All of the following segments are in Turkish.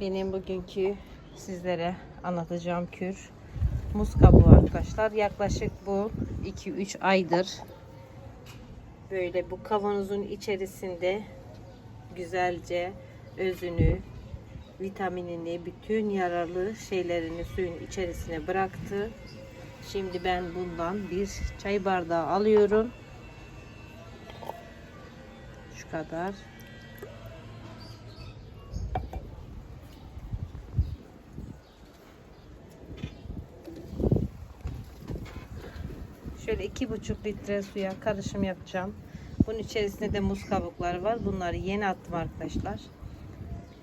Benim bugünkü sizlere anlatacağım kür muz kabuğu arkadaşlar. Yaklaşık bu 2-3 aydır böyle bu kavanozun içerisinde güzelce özünü, vitaminini, bütün yararlı şeylerini suyun içerisine bıraktı. Şimdi ben bundan bir çay bardağı alıyorum. Şu kadar. Şöyle iki buçuk litre suya karışım yapacağım. Bunun içerisinde de muz kabukları var. Bunları yeni attım arkadaşlar.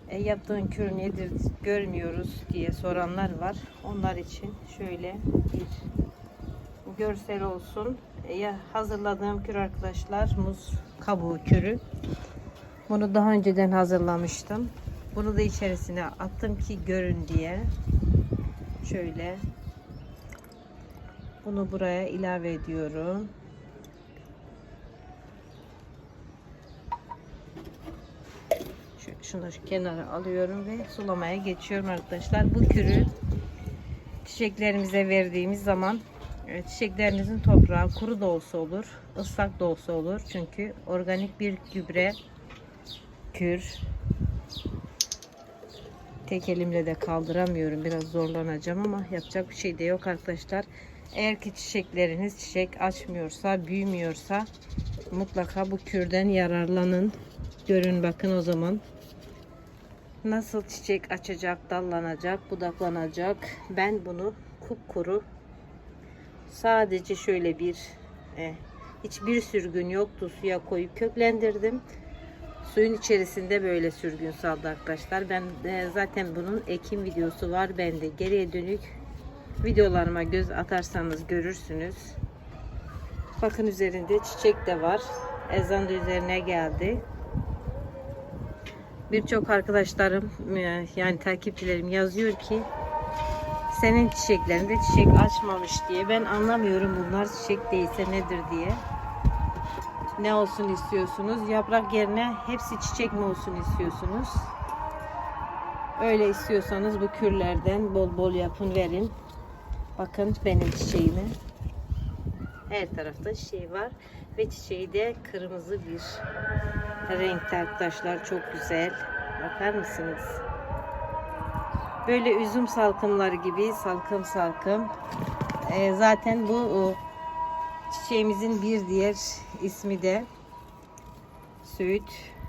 E, yaptığın kür nedir görmüyoruz diye soranlar var. Onlar için şöyle bir görsel olsun. E, hazırladığım kür arkadaşlar muz kabuğu kürü. Bunu daha önceden hazırlamıştım. Bunu da içerisine attım ki görün diye. Şöyle bunu buraya ilave ediyorum. Şu, şunu şu kenara alıyorum ve sulamaya geçiyorum arkadaşlar. Bu kürü çiçeklerimize verdiğimiz zaman e, çiçeklerinizin toprağı kuru da olsa olur, ıslak da olsa olur. Çünkü organik bir gübre kür. Tek elimle de kaldıramıyorum. Biraz zorlanacağım ama yapacak bir şey de yok arkadaşlar. Eğer ki çiçekleriniz çiçek açmıyorsa, büyümüyorsa mutlaka bu kürden yararlanın. Görün bakın o zaman nasıl çiçek açacak, dallanacak, budaklanacak. Ben bunu kupkuru sadece şöyle bir e, hiçbir sürgün yoktu suya koyup köklendirdim. Suyun içerisinde böyle sürgün saldı arkadaşlar. Ben e, zaten bunun ekim videosu var bende. Geriye dönük videolarıma göz atarsanız görürsünüz. Bakın üzerinde çiçek de var. Ezan da üzerine geldi. Birçok arkadaşlarım e, yani takipçilerim yazıyor ki senin çiçeklerinde çiçek açmamış diye. Ben anlamıyorum bunlar çiçek değilse nedir diye. Ne olsun istiyorsunuz? Yaprak yerine hepsi çiçek mi olsun istiyorsunuz? Öyle istiyorsanız bu kürlerden bol bol yapın verin. Bakın benim çiçeğime. Her tarafta çiçeği var. Ve çiçeği de kırmızı bir renkte arkadaşlar. Çok güzel. Bakar mısınız? Böyle üzüm salkımları gibi salkım salkım. Ee, zaten bu o, çiçeğimizin bir diğer ismi de söğüt